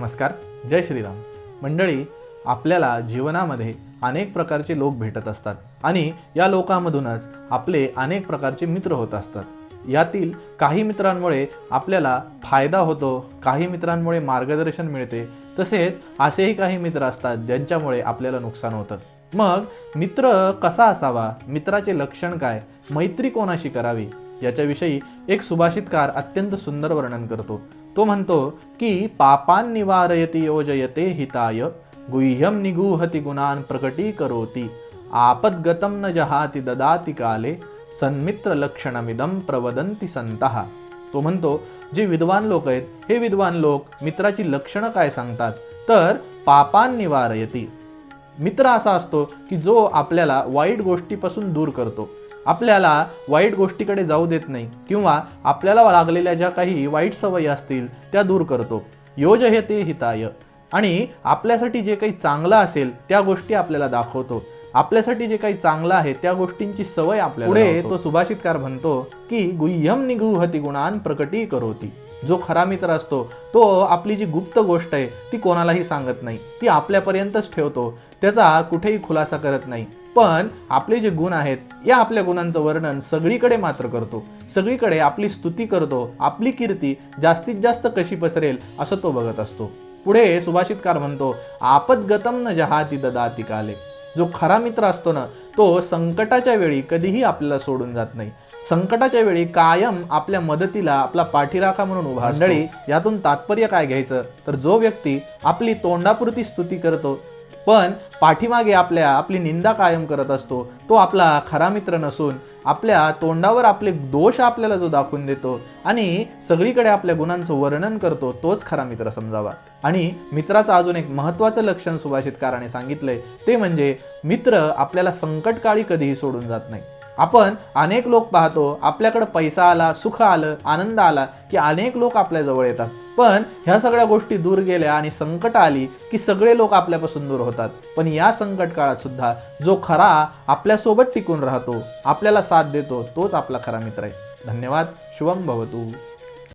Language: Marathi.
नमस्कार जय श्रीराम. मंडळी आपल्याला जीवनामध्ये अनेक प्रकारचे लोक भेटत असतात आणि या लोकांमधूनच आपले अनेक प्रकारचे मित्र होत असतात. यातील काही मित्रांमुळे आपल्याला फायदा होतो काही मित्रांमुळे मार्गदर्शन मिळते तसेच असेही काही मित्र असतात ज्यांच्यामुळे आपल्याला नुकसान होतं. मग मित्र कसा असावा? मित्राचे लक्षण काय? मैत्री कोणाशी करावी? याच्याविषयी एक सुभाषितकार अत्यंत सुंदर वर्णन करतो. तो म्हणतो की पापान निवारयति योजयते हिताय गुह्यम निगूहति गुणान प्रकटी करोति आपद्गतम न जहाति ददाति काले सन्मित्र लक्षणमिदम प्रवदंती संतः तो म्हणतो जे विद्वान लोक आहेत हे विद्वान लोक मित्राची लक्षणं काय सांगतात? तर पापान निवारयती. मित्र असा असतो की जो आपल्याला वाईट गोष्टीपासून दूर करतो. आपल्याला वाईट गोष्टीकडे जाऊ देत नाही किंवा आपल्याला लागलेल्या ज्या काही वाईट सवयी असतील त्या दूर करतो. योज हे ते हिताय. आणि आपल्यासाठी जे काही चांगलं असेल त्या गोष्टी आपल्याला दाखवतो. आपल्यासाठी जे काही चांगलं आहे त्या गोष्टींची सवय आपल्याला पुढे तो सुभाषितकार म्हणतो की गुह्यम निगुहती गुणान प्रकटी करोती जो खरा मित्र असतो तो आपली जी गुप्त गोष्ट आहे ती कोणालाही सांगत नाही. ती आपल्यापर्यंतच ठेवतो. त्याचा कुठेही खुलासा करत नाही. पण आपले जे गुण आहेत या आपल्या गुणांचं वर्णन सगळीकडे मात्र करतो. सगळीकडे आपली स्तुती करतो आपली कीर्ती जास्तीत जास्त कशी पसरेल असं तो बघत असतो. पुढे सुभाषितकार म्हणतो आपदगतम न जहाती ददाती काले. जो खरा मित्र असतो ना तो संकटाच्या वेळी कधीही आपल्याला सोडून जात नाही. संकटाच्या वेळी कायम आपल्या मदतीला आपला पाठीराखा म्हणून उभा. मंडळी यातून तात्पर्य काय घ्यायचं? तर जो व्यक्ती आपली तोंडापुरती स्तुती करतो पण पाठीमागे आपल्या आपली निंदा कायम करत असतो तो आपला खरा मित्र नसून आपल्या तोंडावर आपले दोष आपल्याला जो दाखवून देतो आणि सगळीकडे आपल्या गुणांचं वर्णन करतो तोच खरा मित्र समजावा. आणि मित्राचं अजून एक महत्त्वाचं लक्षण सुभाषितकाराने सांगितलंय ते म्हणजे मित्र आपल्याला संकटकाळी कधीही सोडून जात नाही. आपण अनेक लोक पाहतो आपल्याकडं पैसा आला सुख आलं आनंद आला की अनेक लोक आपल्या जवळ येतात. पण ह्या सगळ्या गोष्टी दूर गेल्या आणि संकट आली की सगळे लोक आपल्यापासून दूर होतात. पण या संकट काळात सुद्धा जो खरा आपल्यासोबत टिकून राहतो आपल्याला साथ देतो तोच आपला खरा मित्र आहे. धन्यवाद. शुभम भवतू.